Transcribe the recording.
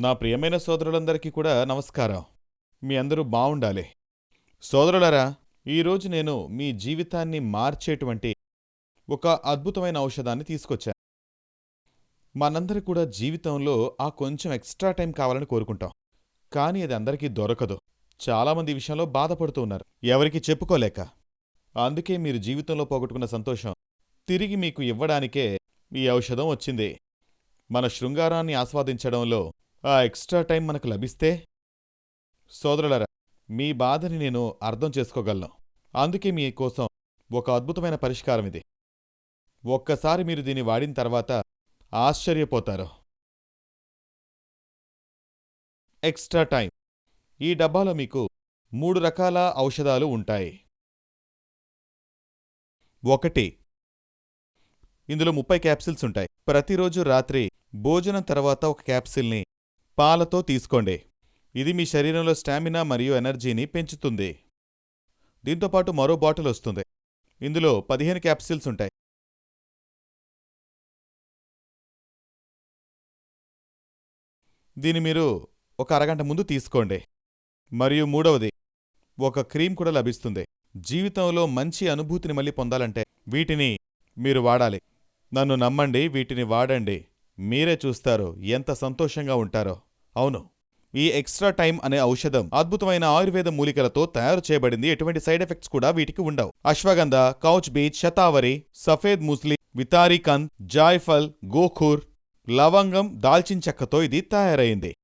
నా ప్రియమైన సోదరులందరికీ కూడా నమస్కారం. మీ అందరూ బావుండాలి. సోదరులరా ఈరోజు నేను మీ జీవితాన్ని మార్చేటువంటి ఒక అద్భుతమైన ఔషధాన్ని తీసుకొచ్చాను. మనందరి కూడా జీవితంలో ఆ కొంచెం ఎక్స్ట్రా టైం కావాలని కోరుకుంటాం. కానీ అది అందరికీ దొరకదు. చాలామంది విషయంలో బాధపడుతూ ఉన్నారు. ఎవరికి చెప్పుకోలేక. అందుకే మీరు జీవితంలో పోగొట్టుకున్న సంతోషం తిరిగి మీకు ఇవ్వడానికే ఈ ఔషధం వచ్చింది. మన శృంగారాన్ని ఆస్వాదించడంలో ఆ ఎక్స్ట్రా టైం మనకు లభిస్తే? సోదరులరా మీ బాధని నేను అర్థం చేసుకోగలను. అందుకే మీకోసం ఒక అద్భుతమైన పరిష్కారం ఇది. ఒక్కసారి మీరు దీన్ని వాడిన తర్వాత ఆశ్చర్యపోతారు. Extra time. ఈ డబ్బాలో మీకు మూడు రకాల ఔషధాలు ఉంటాయి. ఒకటి. ఇందులో ముప్పై క్యాప్సిల్స్ ఉంటాయి. ప్రతిరోజు రాత్రి భోజనం తర్వాత ఒక క్యాప్సిల్ని పాలతో తీసుకోండి. ఇది మీ శరీరంలో స్టామినా మరియు ఎనర్జీని పెంచుతుంది. దీంతోపాటు మరో బాటిల్ వస్తుంది. ఇందులో పదిహేను క్యాప్సిల్స్ ఉంటాయి. దీని మీరు ఒక అరగంట ముందు తీసుకోండి. మరియు మూడవది ఒక క్రీమ్ కూడా లభిస్తుంది. జీవితంలో మంచి అనుభూతిని మళ్ళీ పొందాలంటే వీటిని మీరు వాడాలి. నన్ను నమ్మండి వీటిని వాడండి. మీరే చూస్తారు ఎంత సంతోషంగా ఉంటారో. అవును. ఈ ఎక్స్ట్రా టైం అనే ఔషధం అద్భుతమైన ఆయుర్వేద మూలికలతో తయారు చేయబడింది. ఎటువంటి సైడ్ ఎఫెక్ట్స్ కూడా వీటికి ఉండవు. అశ్వగంధ కౌచ్ బీచ్ శతావరి సఫేద్ ముస్లి వితారికంద్ జాయ్ఫల్ గోఖూర్ లవంగం దాల్చిన చెక్కతో ఇది తయారైంది.